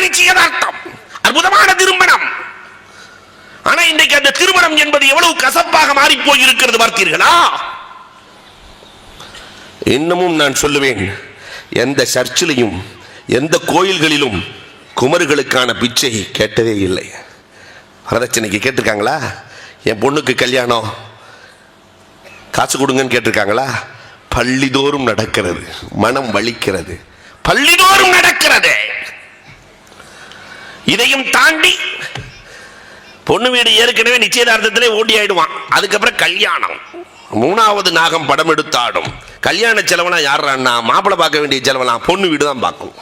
நிச்சயதார்த்தம். அற்புதமான திருமணம். ஆனா இன்றைக்கு அந்த திருமணம் என்பது எவ்வளவு கசப்பாக மாறி போயிருக்கிறது பார்த்தீர்களா? இன்னமும் நான் சொல்லுவேன் எந்த சர்ச்சிலையும் எந்த கோயில்களிலும் குமர்களுக்கான பிச்சை கேட்டதே இல்லை. வரதட்சணைக்கு கேட்டிருக்காங்களா? என் பொண்ணுக்கு கல்யாணம். காசு கொடுங்கன்னு கேட்டிருக்காங்களா? பள்ளிதோறும் நடக்கிறது மனம் வலிக்கிறது. பள்ளிதோறும் நடக்கிறது. இதையும் தாண்டி பொண்ணு வீடு ஏற்கனவே நிச்சயதார்த்தத்திலே ஓடி ஆயிடுவான் அதுக்கப்புறம் கல்யாணம். மூணாவது நாகம் படம் எடுத்தாடும். கல்யாண செலவுனா யாருன்னா மாப்பிள்ளை பார்க்க வேண்டிய செலவெல்லாம் பொண்ணு வீடு தான் பார்க்கும்.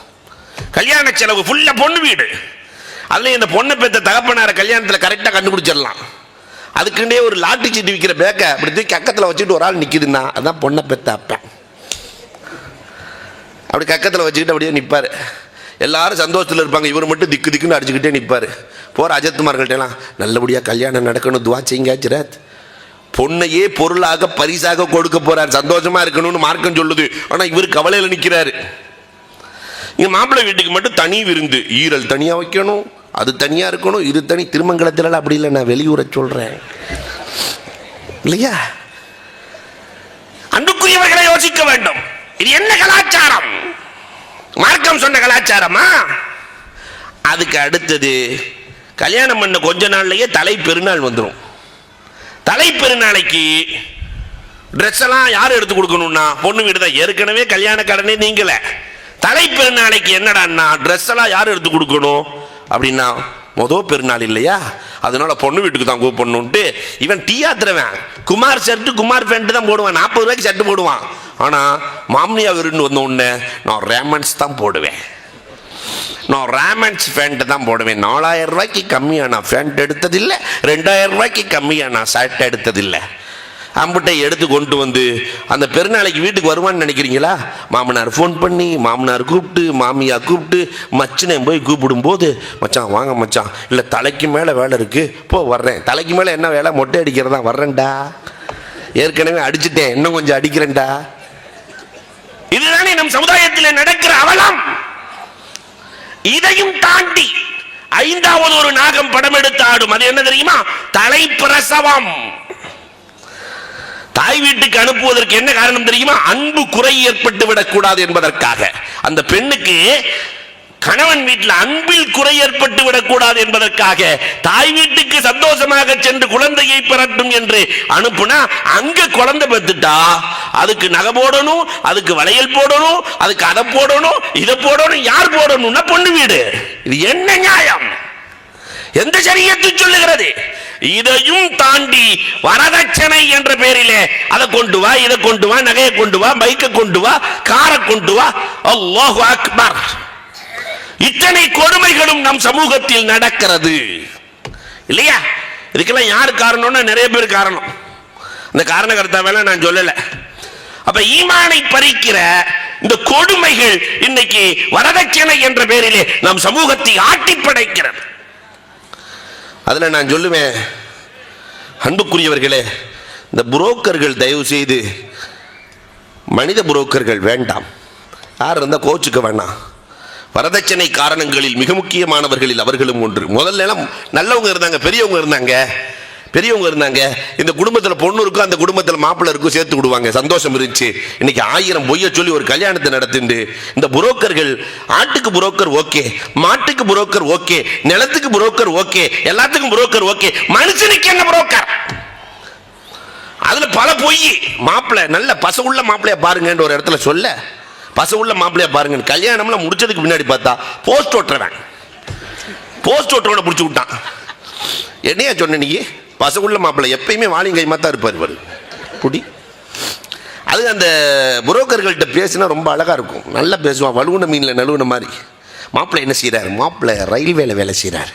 கல்யாண செலவு ஃபுல்லா பொண்ணு வீடு. அதுல இந்த பொண்ணை பெற்ற தகப்பனார கல்யாணத்தில் கரெக்டாக கண்டுபிடிச்சிடலாம். அதுக்குண்டே ஒரு லாட்டி சீட்டு விற்கிற பேக்கை அப்படி தூக்கி கக்கத்தில் வச்சுட்டு ஒரு ஆள் நிற்கிதுன்னா அதான் பொண்ணை பெற்ற அப்பன் அப்படி கக்கத்தில் வச்சுக்கிட்டு அப்படியே நிற்பார் எல்லாரும் சந்தோஷத்தில் இருப்பாங்க. இவர் மட்டும் திக்கு திக்குன்னு அடிச்சுக்கிட்டே நிற்பார் போகிற அஜத்குமார்கள்ட்டெல்லாம் நல்லபடியாக கல்யாணம் நடக்கணும். துவா செய்யுங்க ஜிராத். பொண்ணையே பொருளாக பரிசாக கொடுக்க போறார். சந்தோஷமா இருக்கணும்னு மார்க்கம் சொல்லுது. ஆனா இவர் கவலையில நிற்கிறாரு இங்க மாப்பிள்ளை வீட்டுக்கு மட்டும் தனி விருந்து. ஈரல் தனியா வைக்கணும். அது தனியா இருக்கணும். இது தனி. திருமங்கலத்துல அப்படி இல்லை. நான் வெளியூரை சொல்றேன். இல்லையா? அன்புக்குரியவர்களை யோசிக்க வேண்டும். மார்க்கம் சொன்ன கலாச்சாரமா? அதுக்கு அடுத்தது கல்யாணம் பண்ண கொஞ்ச நாள்லயே தலை பெருநாள் வந்துடும் தலை பெருநாளைக்கு ட்ரெஸ் எல்லாம் யார் எடுத்து கொடுக்கணும்னா பொண்ணு வீடு தான். ஏற்கனவே கல்யாண கடனே நீங்கள தலை பெருநாளைக்கு என்னடான்னா ட்ரெஸ் எல்லாம் யார் எடுத்து கொடுக்கணும்? அப்படின்னா மொதல் பெருநாள் இல்லையா? அதனால பொண்ணு வீட்டுக்கு தான் கூப்பிடணுன்ட்டு இவன் டீ ஆத்துறவன். குமார் ஷர்ட்டு குமார் பேண்ட் தான் போடுவான். நாற்பது ரூபாய்க்கு ஷர்ட் போடுவான். ஆனால் மாமியா விருந்து வந்த உடனே நான் ரேமன்ஸ் தான் போடுவேன். நான் ரேமன்ஸ் ஃபேண்ட் தான் போடுவேன். நாலாயிரம் ரூபாய்க்கு கம்மியாக நான் ஃபேண்ட் எடுத்ததில்லை. ரெண்டாயிரம் ரூபாய்க்கு கம்மியாக நான் ஷர்ட் எடுத்ததில்லை. அம்புட்டை எடுத்து கொண்டு வந்து அந்த பெருநாளைக்கு வீட்டுக்கு வருவான்னு நினைக்கிறீங்களா? மாமனார் ஃபோன் பண்ணி மாமனார் கூப்பிட்டு மாமியா கூப்பிட்டு மச்சினை போய் கூப்பிடும்போது மச்சான் வாங்க மச்சான். இல்லை தலைக்கு மேலே வேலை இருக்குது போ வர்றேன். தலைக்கு மேலே என்ன வேலை? மொட்டை அடிக்கிறதா? வர்றேன்டா. ஏற்கனவே அடிச்சிட்டேன். இன்னும் கொஞ்சம் அடிக்கிறேன்டா. நம் சமுதாயத்தில் நடக்கிற அவலம் இதையும் தாண்டி ஐந்தாவது ஒரு நாகம் படம் எடுத்து ஆடும். அது என்ன தெரியுமா? தலை பிரசவம் தாய் வீட்டுக்கு அனுப்புவதற்கு என்ன காரணம் தெரியுமா? அன்பு குறை ஏற்பட்டு விடக்கூடாது என்பதற்காக. அந்த பெண்ணுக்கு கணவன் வீட்டில் அன்பில் குறை ஏற்பட்டு விடக்கூடாது என்பதற்காக தாய் வீட்டுக்கு சந்தோஷமாக சென்று குழந்தையை பெறட்டும் என்று அனுப்புனா அங்க குழந்தை பெத்துட்டா? அதுக்கு நகை போடணும் அதுக்கு வளையல் போடணும் அதுக்கு அதை போடணும் இதை போடணும் யார் போடணும்னா பொண்ணு வீடு. இது என்ன நியாயம்? எந்த சரியத்தை சொல்லுகிறது? இதையும் தாண்டி வரதட்சணை என்ற பெயரிலே அதை கொண்டு வா இதை கொண்டு வா நகையை கொண்டு வா பைக்கை கொண்டு வா காரை கொண்டு வா. அல்லாஹு அக்பர். இத்தனை கொடுமைகளும் நம் சமூகத்தில் நடக்கிறது. இல்லையா? இதுக்கெல்லாம் யார் காரணம்னா நிறைய பேர் காரணம். இந்த காரண வேலை நான் சொல்லலை. அப்ப ஈமானை பறிக்கிற இந்த கொடுமைகள் இன்னைக்கு வரதட்சணை என்ற பெயரிலே நம் சமூகத்தை ஆட்டி படைக்கிறது. அதில் நான் சொல்லுவேன் அன்புக்குரியவர்களே இந்த புரோக்கர்கள் தயவு செய்து மனித புரோக்கர்கள் வேண்டாம். யார் இருந்தால் கோச்சுக்க வேண்டாம் வரதட்சணை காரணங்களில் மிக முக்கியமானவர்களில் அவர்களும் ஒன்று. முதல்ல நல்லவங்க இருந்தாங்க பெரியவங்க இருந்தாங்க. பெரியவங்க இருந்தாங்க இந்த குடும்பத்தில் பொண்ணு இருக்கும் அந்த குடும்பத்தில் மாப்பிள்ளை இருக்கும் சேர்த்து விடுவாங்க. சந்தோஷம் இருந்துச்சு. இன்னைக்கு ஆயிரம் பொய்ய சொல்லி ஒரு கல்யாணத்தை நடத்திண்டு இந்த புரோக்கர்கள் ஆட்டுக்கு புரோக்கர் ஓகே மாட்டுக்கு புரோக்கர் ஓகே நிலத்துக்கு புரோக்கர் ஓகே எல்லாத்துக்கும் புரோக்கர் ஓகே மனுஷனுக்கு என்ன புரோக்கர்? அதுல பல பொய். மாப்பிள்ளை நல்ல பசவுள்ள மாப்பிள்ளைய பாருங்கன்னு ஒரு இடத்துல சொல்ல பசவுள்ள மாப்பிள்ளைய பாருங்க கல்யாணம்லாம் முடிச்சதுக்கு பின்னாடி பார்த்தா போஸ்ட் ஓட்டுறவன். போஸ்ட் ஓட்டுறவனை பிடிச்சி விட்டான். என்னையா சொன்ன நீ? பசவுள்ள மாப்பிள்ளை எப்பயுமே வாலிங்கைமா தான் இருப்பார் இவர் குடி அது அந்த புரோக்கர்கள்ட்ட பேசினா ரொம்ப அழகாக இருக்கும். நல்லா பேசுவான். வலுவுன மீனில் நழுவுன மாதிரி. மாப்பிள்ளை என்ன செய்கிறாரு மாப்பிள்ளை ரயில்வேல வேலை செய்கிறாரு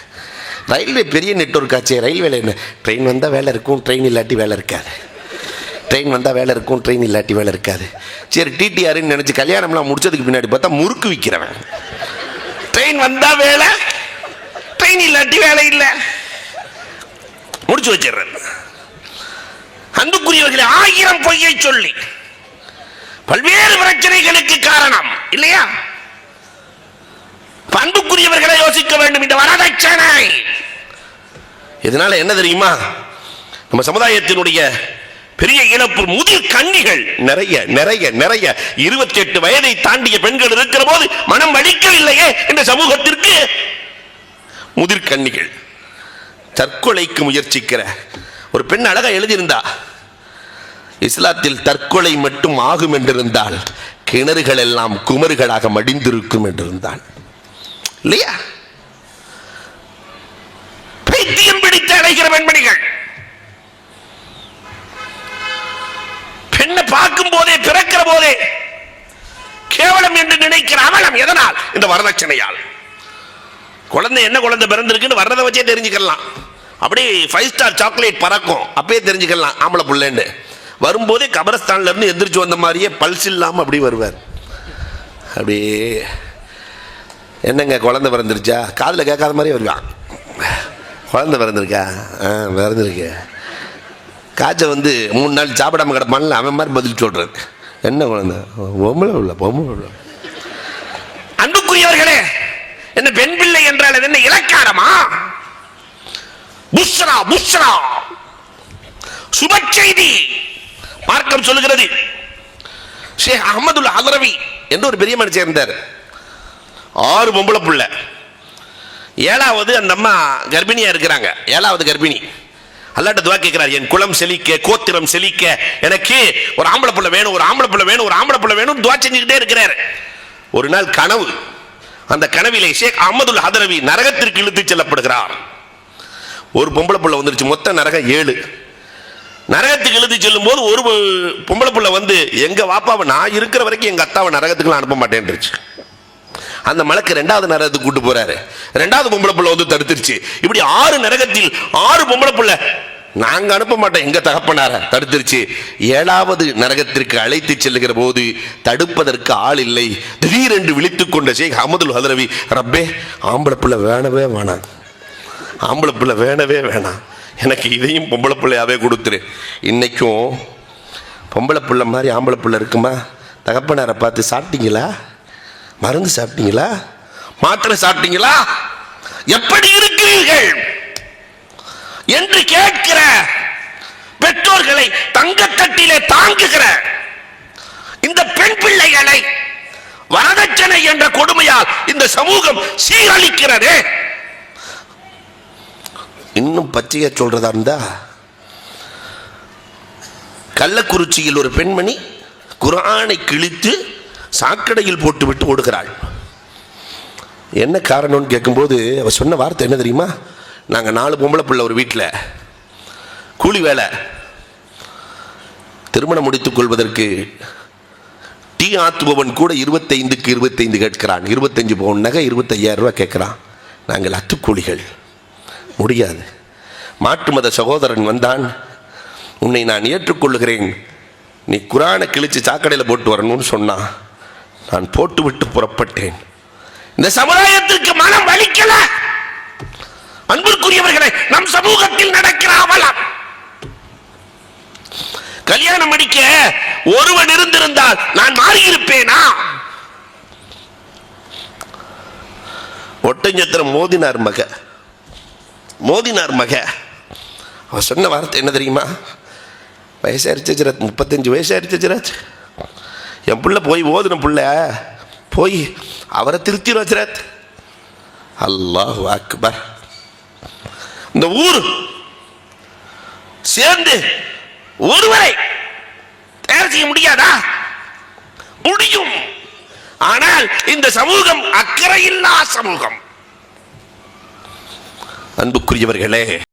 ரயில்வே பெரிய நெட்ஒர்க் ஆச்சு. ரயில்வேல என்ன? ட்ரெயின் வந்தால் வேலை இருக்கும் ட்ரெயின் இல்லாட்டி வேலை இருக்காது. ட்ரெயின் வந்தால் வேலை இருக்கும் ட்ரெயின் இல்லாட்டி வேலை இருக்காது. சரி டிடிஆர்னு நினச்சி கல்யாணம்லாம் முடிச்சதுக்கு பின்னாடி பார்த்தா முறுக்கு விற்கிறவன் ட்ரெயின் வந்தால் வேலை ட்ரெயின் இல்லாட்டி வேலை இல்லை. முடிச்சு வச்சிடுறேன். அன்புக்குரியவர்களை ஆயிரம் பொய்யை சொல்லி பல்வேறு பிரச்சனைகளுக்கு காரணம் இல்லையா? அன்புக்குரியவர்களை யோசிக்க வேண்டும். இந்த வரதட்சணை இதனால என்ன தெரியுமா? நம்ம சமுதாயத்தினுடைய பெரிய இழப்பு முதிர் கண்ணிகள். நிறைய நிறைய நிறைய. இருபத்தி எட்டு வயதை தாண்டிய பெண்கள் இருக்கிற போது மனம் வலிக்கவில்லையே? இந்த சமூகத்திற்கு முதிர் கண்ணிகள். தற்கொலைக்கு முயற்சிக்கிற. ஒரு பெண் அழகா எழுதியிருந்தா இஸ்லாத்தில் தற்கொலை மட்டும் ஆகும் என்றிருந்தால் கிணறுகள் எல்லாம் குமர்களாக மடிந்திருக்கும் என்றிருந்தான். இல்லையா? பைத்தியம் பிடித்து அடைகிற பெண்மணிகள். பெண்ணை பார்க்கும் போதே பிறக்கிற போதே கேவலம் என்று நினைக்கிற அவலம் எதனால்? இந்த வரதட்சணையால். குழந்தை என்ன குழந்தை பிறந்திருக்குன்னு வர்றதை வச்சே தெரிஞ்சுக்கலாம். அப்படியே ஃபைவ் ஸ்டார் சாக்லேட் பறக்கும். அப்பயே தெரிஞ்சுக்கலாம் ஆம்பளை பிள்ளைன்னு. வரும்போதே கபரஸ்தான்லேருந்து எந்திரிச்சு வந்த மாதிரியே பல்ஸ் இல்லாமல் அப்படி வருவார். அப்படியே என்னங்க குழந்தை பிறந்துருச்சா? காதில் கேட்காத மாதிரி வருவான் குழந்தை பிறந்திருக்கா? ஆ பிறந்திருக்கு. காய்ச்சல் வந்து மூணு நாள் சாப்பிடாம கிடப்பான்ல அவன் மாதிரி பதில் சொல்றாரு. என்ன குழந்தை? பொம்பளை உள்ள பொம்பளை உள்ள அன்புக்குரியவர்களே என்ன பெண் பிள்ளை என்றால் என்ன இலக்காரமா? புஷ்ரா புஷ்ரா சுப செய்தி மார்க்கம் சொல்லுகிறது. ஷேக் அகமதுல் அலரவி என்று ஒரு பெரிய மனுஷன் இருந்தார். ஆறு பொம்பளை புள்ள. ஏழாவது அந்த அம்மா கர்ப்பிணியா இருக்கிறாங்க. ஏழாவது கர்ப்பிணி. அல்லாட்ட துவா கேட்கிறார் என் குளம் செழிக்க கோத்திரம் செழிக்க எனக்கு ஒரு ஆம்பளை புள்ள வேணும் ஒரு ஆம்பளை புள்ள வேணும் ஒரு ஆம்பளை புள்ள வேணும் துவா செஞ்சுக்கிட்டே இருக்கிறார். ஒரு நாள் கனவு. அந்த கனவிலே ஷேக் அஹமதுல் ஹதரவி நரகத்திற்கு இழுத்துச் செல்லப்படுகிறார். ஒரு பொம்பளை புள்ள வந்துருச்சு மொத்த நரகம் ஏழு. நரகத்துக்கு எழுதி செல்லும் போது ஒரு பொம்பளை புள்ள வந்து எங்க வாப்பாவை நான் இருக்கிற வரைக்கும் எங்க அத்தாவை நரகத்துக்குலாம் அனுப்ப மாட்டேன்ருச்சு அந்த மலக்கு ரெண்டாவது நரகத்துக்கு கூட்டு போறாரு. ரெண்டாவது பொம்பளை புள்ள வந்து தடுத்துருச்சு. இப்படி ஆறு நரகத்தில் ஆறு பொம்பளை புள்ள நாங்க அனுப்ப மாட்டோம் எங்க தகப்பனார? தடுத்துருச்சு. ஏழாவது நரகத்திற்கு அழைத்து செல்லுகிற போது தடுப்பதற்கு ஆள் இல்லை. திடீரென்று விழித்துக் கொண்ட ஷேக் அஹமதுல் ஹதரவி ரப்பே ஆம்பளை புள்ள வேணவே வேணாம். ஆம்பளை பிள்ளை வேணவே வேணாம். எனக்கு இதையும் பொம்பளை பிள்ளையாவே கொடுத்துரு. இன்றைக்கும் பொம்பளை பிள்ளை மாதிரி ஆம்பளை பிள்ளை இருக்குமா? தகப்பனாரை பார்த்து சாப்பிட்டீங்களா? மருந்து சாப்பிட்டீங்களா? மாத்திரை சாப்பிட்டீங்களா? எப்படி இருக்கிறீர்கள்? என்று கேட்கிற பெற்றோர்களை தங்கக்கட்டிலே தாங்குகிற இந்த பெண் பிள்ளைகளை வரதட்சணை என்ற கொடுமையால் இந்த சமூகம் சீரழிக்கிறதே. இன்னும் பச்சையாக சொல்றதா இருந்தா கள்ளக்குறிச்சியில் ஒரு பெண்மணி குரானை கிழித்து சாக்கடையில் போட்டுவிட்டு ஓடுகிறாள். என்ன காரணம்னு கேட்கும்போது அவ சொன்ன வார்த்தை என்ன தெரியுமா? நாங்கள் நாலு பொம்பளை பிள்ளை ஒரு வீட்டில் கூலி வேலை. திருமணம் முடித்துக் கொள்வதற்கு டீ ஆத்துபவன் கூட இருபத்தைந்துக்கு இருபத்தைந்து கேட்கிறான். இருபத்தஞ்சு பவுன் நகை இருபத்தையாயிரம் ரூபா கேட்குறான். நாங்கள் அத்துக்கூலிகள் முடியாது. மாற்று மத சகோதரன் வந்தான். உன்னை நான் ஏற்றுக்கொள்ளுகிறேன். நீ குரானை கிழிச்சு சாக்கடையில் போட்டு வரணும்னு சொன்னான் நான் போட்டு விட்டு புறப்பட்டேன். இந்த சமுதாயத்திற்கு மனம் வலிக்கல. அன்பிற்குரியவர்களே நம் சமூகத்தில் நடக்கிற அவலம். கல்யாணம் அடிக்க ஒருவன் இருந்திருந்தால் நான் மாறியிருப்பேனா? ஒட்டஞ்சத்திரம் மோதினார் மக. மோதினார் மக. அவ சொன்ன வார்த்தை என்ன தெரியுமா? வயசாயிருச்சு ஜிராஜ் முப்பத்தஞ்சு வயசாயிருச்சு ஜிராஜ் என் பிள்ளை போய் ஓதுன புள்ள போய் அவரை திருத்திடும் ஜிராஜ் அல்லாஹ் அக்பர். இந்த ஊர் சேர்ந்து ஒருவரை தயார் செய்ய முடியாதா? முடியும். ஆனால் இந்த சமூகம் அக்கறையில்லா சமூகம். அன்புக்குரியவர்களே.